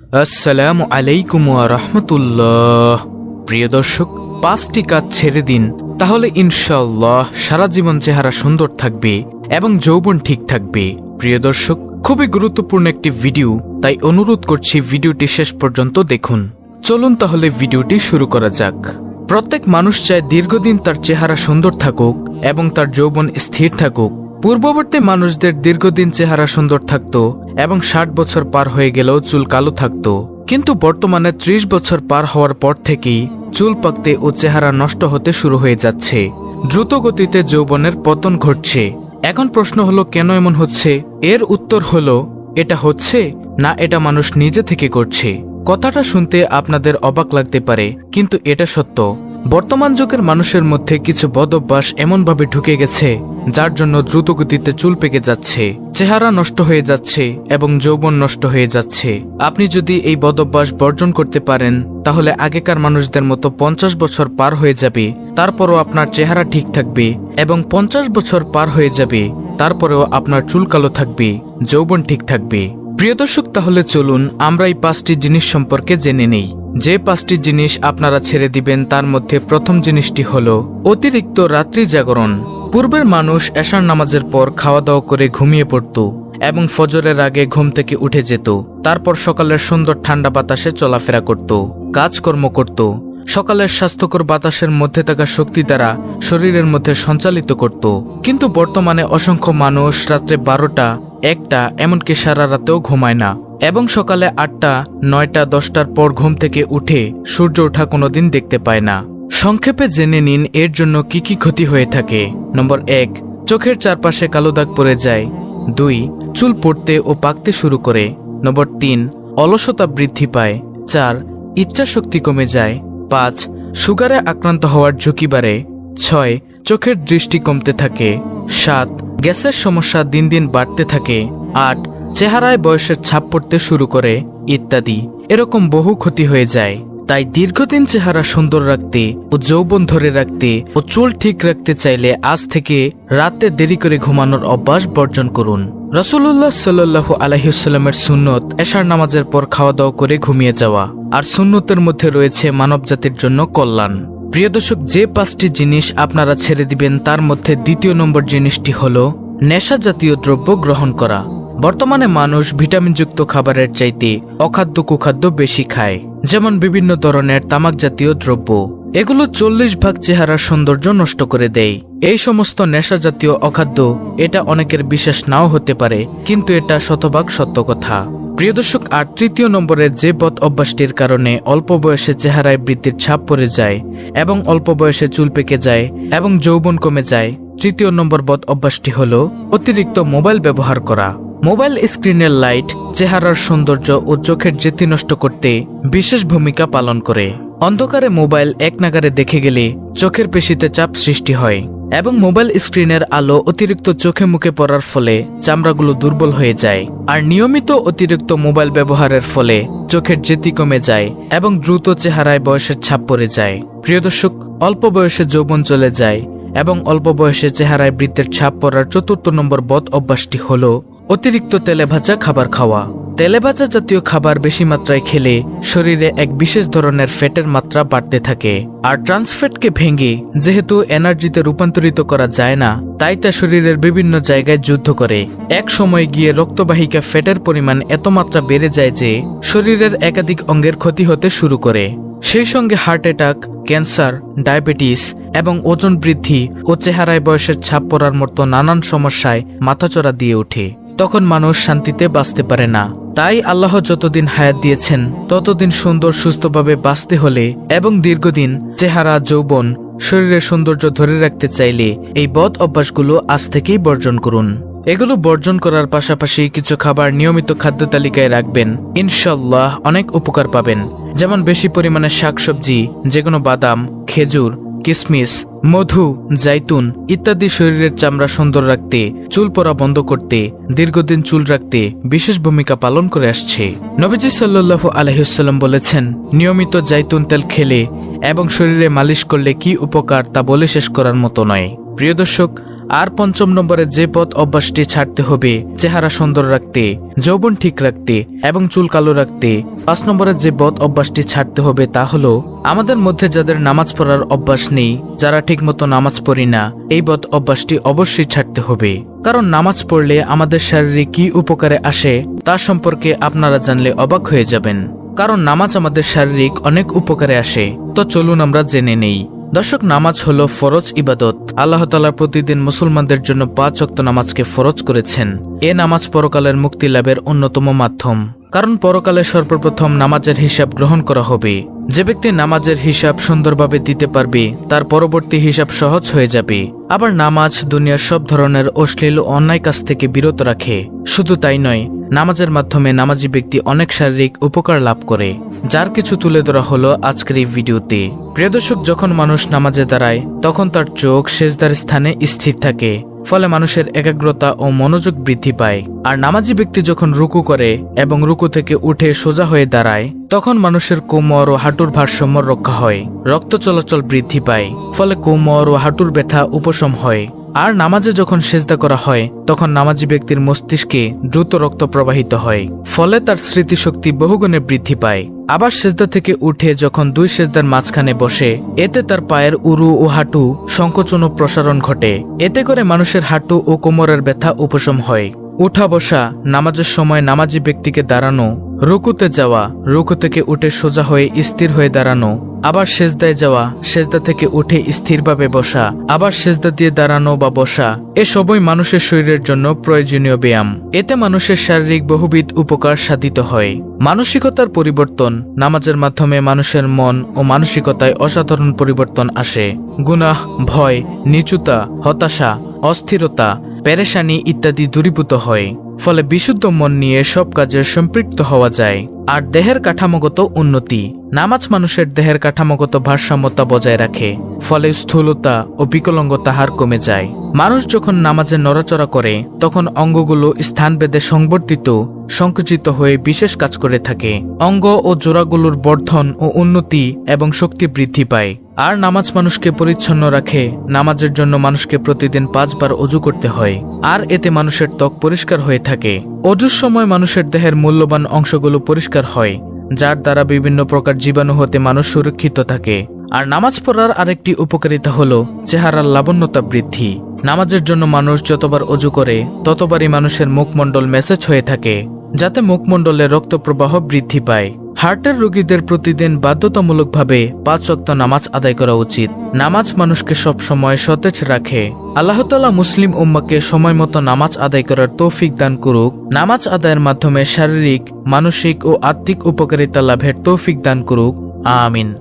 আসসালামু আলাইকুম রহমতুল্লাহ। প্রিয় দর্শক, পাঁচটি কাজ ছেড়ে দিন, তাহলে ইনশাল্লাহ সারা জীবন চেহারা সুন্দর থাকবে এবং যৌবন ঠিক থাকবে। প্রিয় দর্শক, খুবই গুরুত্বপূর্ণ একটি ভিডিও, তাই অনুরোধ করছি ভিডিওটি শেষ পর্যন্ত দেখুন। চলুন তাহলে ভিডিওটি শুরু করা যাক। প্রত্যেক মানুষ চায় দীর্ঘদিন তার চেহারা সুন্দর থাকুক এবং তার যৌবন স্থির থাকুক। পূর্ববর্তী মানুষদের দীর্ঘদিন চেহারা সুন্দর থাকত এবং ষাট বছর পার হয়ে গেলেও চুল কালো থাকত। কিন্তু বর্তমানে ত্রিশ বছর পার হওয়ার পর থেকেই চুল পাকতে ও চেহারা নষ্ট হতে শুরু হয়ে যাচ্ছে। দ্রুত গতিতে যৌবনের পতন ঘটছে। এখন প্রশ্ন হলো, কেন এমন হচ্ছে? এর উত্তর হলো, এটা হচ্ছে না এটা মানুষ নিজে থেকে করছে। কথাটা শুনতে আপনাদের অবাক লাগতে পারে, কিন্তু এটা সত্য। বর্তমান যুগের মানুষের মধ্যে কিছু বদভ্যাস এমনভাবে ঢুকে গেছে, যার জন্য দ্রুতগতিতে চুল পেকে যাচ্ছে, চেহারা নষ্ট হয়ে যাচ্ছে এবং যৌবন নষ্ট হয়ে যাচ্ছে। আপনি যদি এই বদভ্যাস বর্জন করতে পারেন, তাহলে আগেকার মানুষদের মতো পঞ্চাশ বছর পার হয়ে যাবে, তারপরও আপনার চেহারা ঠিক থাকবে এবং পঞ্চাশ বছর পার হয়ে যাবে, তারপরেও আপনার চুল কালো থাকবে, যৌবন ঠিক থাকবে। প্রিয় দর্শক, তাহলে চলুন আমরা এই পাঁচটি জিনিস সম্পর্কে জেনে নেই। যে পাঁচটি জিনিস আপনারা ছেড়ে দিবেন তার মধ্যে প্রথম জিনিসটি হল অতিরিক্ত রাত্রি জাগরণ। পূর্বের মানুষ এশার নামাজের পর খাওয়া দাওয়া করে ঘুমিয়ে পড়ত এবং ফজরের আগে ঘুম থেকে উঠে যেত। তারপর সকালের সুন্দর ঠান্ডা বাতাসে চলাফেরা করত, কাজকর্ম করত। সকালের স্বাস্থ্যকর বাতাসের মধ্যে থাকা শক্তি দ্বারা শরীরের মধ্যে সঞ্চালিত করত। কিন্তু বর্তমানে অসংখ্য মানুষ রাত্রে বারোটা একটা এমনকি সারা রাতেও ঘুমায় না। এবং সকালে আটটা, নয়টা, দশটার পর ঘুম থেকে উঠে সূর্য ওঠা কোনোদিন দেখতে পায় না। সংক্ষেপে জেনে নিন এর জন্য কি কি ক্ষতি হয়ে থাকে। নম্বর এক, চোখের চারপাশে কালো দাগ পড়ে যায়। দুই, চুল পড়তে ও পাকতে শুরু করে। নম্বর তিন, অলসতা বৃদ্ধি পায়। চার ইচ্ছা শক্তি কমে যায়। পাঁচ, সুগারে আক্রান্ত হওয়ার ঝুঁকি বাড়ে। ছয়, চোখের দৃষ্টি কমতে থাকে। সাত গ্যাসের সমস্যা দিন দিন বাড়তে থাকে আট চেহারায় বয়সের ছাপ পড়তে শুরু করে, ইত্যাদি। এরকম বহু ক্ষতি হয়ে যায়। তাই দীর্ঘদিন চেহারা সুন্দর রাখতে ও যৌবন ধরে রাখতে ও চুল ঠিক রাখতে চাইলে আজ থেকে রাতে দেরি করে ঘুমানোর অভ্যাস বর্জন করুন। রসুল্লাহ সাল্লু আলহিউসাল্লামের সুন্নত, এশার নামাজের পর খাওয়া দাওয়া করে ঘুমিয়ে যাওয়া, আর সুন্নতের মধ্যে রয়েছে মানব জাতির জন্য কল্যাণ। প্রিয় দর্শক, যে পাঁচটি জিনিস আপনারা ছেড়ে দিবেন, তার মধ্যে দ্বিতীয় নম্বর জিনিসটি হল নেশা জাতীয় দ্রব্য গ্রহণ করা। বর্তমানে মানুষ ভিটামিনযুক্ত খাবারের চাইতে অখাদ্য কুখাদ্য বেশি খায়, যেমন বিভিন্ন ধরনের তামাক জাতীয় দ্রব্য। এগুলো চল্লিশ ভাগ চেহারার সৌন্দর্য নষ্ট করে দেয়। এই সমস্ত নেশা জাতীয় অখাদ্য, এটা অনেকের বিশ্বাস নাও হতে পারে, কিন্তু এটা শতভাগ সত্য কথা। প্রিয় দর্শক, আর তৃতীয় নম্বরে যে বদ অভ্যাসটির কারণে অল্প বয়সে চেহারায় বৃদ্ধির ছাপ পড়ে যায় এবং অল্প বয়সে চুল পেকে যায় এবং যৌবন কমে যায়। তৃতীয় নম্বর বদ অভ্যাসটি হল অতিরিক্ত মোবাইল ব্যবহার করা। মোবাইল স্ক্রিনের লাইট, চেহারার সৌন্দর্য ও চোখের জেতি নষ্ট করতে বিশেষ ভূমিকা পালন করে। অন্ধকারে মোবাইল এক নাগারে দেখে গেলে চোখের পেশিতে চাপ সৃষ্টি হয়। এবং মোবাইল স্ক্রিনের আলো অতিরিক্ত চোখে মুখে পড়ার ফলে চামড়াগুলো দুর্বল হয়ে যায়। আর নিয়মিত অতিরিক্ত মোবাইল ব্যবহারের ফলে চোখের জ্যোতি কমে যায় এবং দ্রুত চেহারায় বয়সের ছাপ পড়ে যায়। প্রিয় দর্শক, অল্প বয়সে যৌবন চলে যায় এবং অল্প বয়সে চেহারায় বৃত্তের ছাপ পড়ার চতুর্থ নম্বর বদ অভ্যাসটি হল অতিরিক্ত তেলে ভাজা খাবার খাওয়া। তেলে ভাজা জাতীয় খাবার বেশি মাত্রায় খেলে শরীরে এক বিশেষ ধরনের ফ্যাটের মাত্রা বাড়তে থাকে। আর ট্রান্সফ্যাটকে ভেঙে যেহেতু এনার্জিতে রূপান্তরিত করা যায় না, তাই তা শরীরের বিভিন্ন জায়গায় যুদ্ধ করে। এক সময় গিয়ে রক্তবাহিকা ফ্যাটের পরিমাণ এত মাত্রা বেড়ে যায় যে শরীরের একাধিক অঙ্গের ক্ষতি হতে শুরু করে। সেই সঙ্গে হার্ট অ্যাটাক, ক্যান্সার, ডায়াবেটিস এবং ওজন বৃদ্ধি ও চেহারায় বয়সের ছাপ পড়ার মতো নানান সমস্যায় মাথাচড়া দিয়ে ওঠে। তখন মানুষ শান্তিতে বাঁচতে পারে না। তাই আল্লাহ যতদিন হায়াত দিয়েছেন, ততদিন সুন্দর সুস্থভাবে বাঁচতে হলে এবং দীর্ঘদিন চেহারা, যৌবন, শরীরের সৌন্দর্য ধরে রাখতে চাইলে এই বদ অভ্যাসগুলো আজ থেকেই বর্জন করুন। এগুলো বর্জন করার পাশাপাশি কিছু খাবার নিয়মিত খাদ্য তালিকায় রাখবেন। ইনশাল্লাহ অনেক উপকার পাবেন। যেমন বেশি পরিমাণে শাকসবজি যেগুলো বাদাম, খেজুর কিসমিস, মধু, জাইতুন ইত্যাদি শরীরের চামড়া সুন্দর রাখতে, চুল পরা বন্ধ করতে, দীর্ঘদিন চুল রাখতে বিশেষ ভূমিকা পালন করে আসছে। নবীজি সাল্লু আলহিসাল্লাম বলেছেন, নিয়মিত জাইতুন তেল খেলে এবং শরীরে মালিশ করলে কি উপকার তা বলে শেষ করার মতো নয়। প্রিয় দর্শক আর পঞ্চম নম্বরে যে পথ অভ্যাসটি ছাড়তে হবে, চেহারা সুন্দর রাখতে, যৌবন ঠিক রাখতে এবং চুল কালো রাখতে। পাঁচ নম্বরে যে বদ অভ্যাসটি ছাড়তে হবে তা হলো, আমাদের মধ্যে যাদের নামাজ পড়ার অভ্যাস নেই, যারা ঠিকমতো নামাজ পড়ি না, এই বদ অভ্যাসটি অবশ্যই ছাড়তে হবে। কারণ নামাজ পড়লে আমাদের শারীরিক কি উপকারে আসে, তা সম্পর্কে আপনারা জানলে অবাক হয়ে যাবেন। কারণ নামাজ আমাদের শারীরিক অনেক উপকারে আসে, তো চলুন আমরা জেনে নেই। দর্শক, নামাজ হলো ফরজ ইবাদত। আল্লাহ তালা প্রতিদিন মুসলমানদের জন্য পাঁচ অক্ত নামাজকে ফরজ করেছেন। এ নামাজ পরকালের মুক্তি লাভের অন্যতম মাধ্যম। কারণ পরকালে সর্বপ্রথম নামাজের হিসাব গ্রহণ করা হবে। যে ব্যক্তি নামাজের হিসাব সুন্দরভাবে দিতে পারবে, তার পরবর্তী হিসাব সহজ হয়ে যাবে। আবার নামাজ দুনিয়ার সব ধরনের অশ্লীল অন্যায় কাজ থেকে বিরত রাখে। শুধু তাই নয় নামাজের মাধ্যমে নামাজি ব্যক্তি অনেক শারীরিক উপকার লাভ করে। যার কিছু তুলে ধরা হলো আজকের এই ভিডিওতে। প্রিয় দর্শক, যখন মানুষ নামাজে দাঁড়ায়, তখন তার চোখ শেষদার স্থানে স্থির থাকে, ফলে মানুষের একাগ্রতা ও মনোযোগ বৃদ্ধি পায়। আর নামাজি ব্যক্তি যখন রুকু করে এবং রুকু থেকে উঠে সোজা হয়ে দাঁড়ায়, তখন মানুষের কোমর ও হাঁটুর ভারসাম্য রক্ষা হয়, রক্ত চলাচল বৃদ্ধি পায়, ফলে কোমর ও হাঁটুর ব্যথা উপশম হয়। আর নামাজে যখন সেজদা করা হয়, তখন নামাজি ব্যক্তির মস্তিষ্কে দ্রুত রক্ত প্রবাহিত হয়, ফলে তার স্মৃতিশক্তি বহুগুণে বৃদ্ধি পায়। আবার সেজদা থেকে উঠে যখন দুই সেজদার মাঝখানে বসে, এতে তার পায়ের উরু ও হাঁটু সংকোচন ও প্রসারণ ঘটে। এতে করে মানুষের হাঁটু ও কোমরের ব্যথা উপশম হয়। উঠা বসা, নামাজের সময় নামাজি ব্যক্তিকে দাঁড়ানো, রুকুতে যাওয়া, রুকু থেকে উঠে সোজা হয়ে স্থির হয়ে দাঁড়ানো, আবার সেজদায় যাওয়া, সেজদা থেকে উঠে স্থিরভাবে বসা, আবার সেজদা দিয়ে দাঁড়ানো বা বসা এসবই মানুষের শরীরের জন্য প্রয়োজনীয় ব্যায়াম। এতে মানুষের শারীরিক বহুবিধ উপকার সাধিত হয়। মানসিকতার পরিবর্তন, নামাজের মাধ্যমে মানুষের মন ও মানসিকতায় অসাধারণ পরিবর্তন আসে। গুনাহ, ভয়, নিচুতা, হতাশা, অস্থিরতা পেরেশানি ইত্যাদি দূরীভূত হয়। ফলে বিশুদ্ধ মন নিয়ে সব কাজে সম্পৃক্ত হওয়া যায়। আর দেহের কাঠামোগত উন্নতি, নামাজ মানুষের দেহের কাঠামোগত ভারসাম্যতা বজায় রাখে, ফলে স্থূলতা ও বিকলঙ্গতা হার কমে যায়। মানুষ যখন নামাজে নড়াচড়া করে, তখন অঙ্গগুলো স্থানভেদে সংবর্ধিত, সংকুচিত হয়ে বিশেষ কাজ করে থাকে। অঙ্গ ও জোড়াগুলোর বর্ধন ও উন্নতি এবং শক্তি বৃদ্ধি পায়। আর নামাজ মানুষকে পরিচ্ছন্ন রাখে, নামাজের জন্য মানুষকে প্রতিদিন পাঁচবার অজু করতে হয়। আর এতে মানুষের ত্বক পরিষ্কার হয়ে থাকে অজুর সময় মানুষের দেহের মূল্যবান অংশগুলো পরিষ্কার হয়, যার দ্বারা বিভিন্ন প্রকার জীবাণু হতে মানুষ সুরক্ষিত থাকে। আর নামাজ পড়ার আরেকটি উপকারিতা হল চেহারার লাবণ্যতা বৃদ্ধি। নামাজের জন্য মানুষ যতবার অজু করে, ততবারই মানুষের মুখমণ্ডল মেসেজ হয়ে থাকে, যাতে মুখমণ্ডলে রক্ত প্রবাহ বৃদ্ধি পায়। হার্টের রোগীদের প্রতিদিন বাধ্যতামূলকভাবে পাঁচ অক্ত নামাজ আদায় করা উচিত। নামাজ মানুষকে সব সময় সতেজ রাখে। আল্লাহ তালা মুসলিম উম্মাকে সময় মতো নামাজ আদায় করার তৌফিক দান করুক। নামাজ আদায়ের মাধ্যমে শারীরিক, মানসিক ও আত্মিক উপকারিতা লাভের তৌফিক দান করুক। আমিন।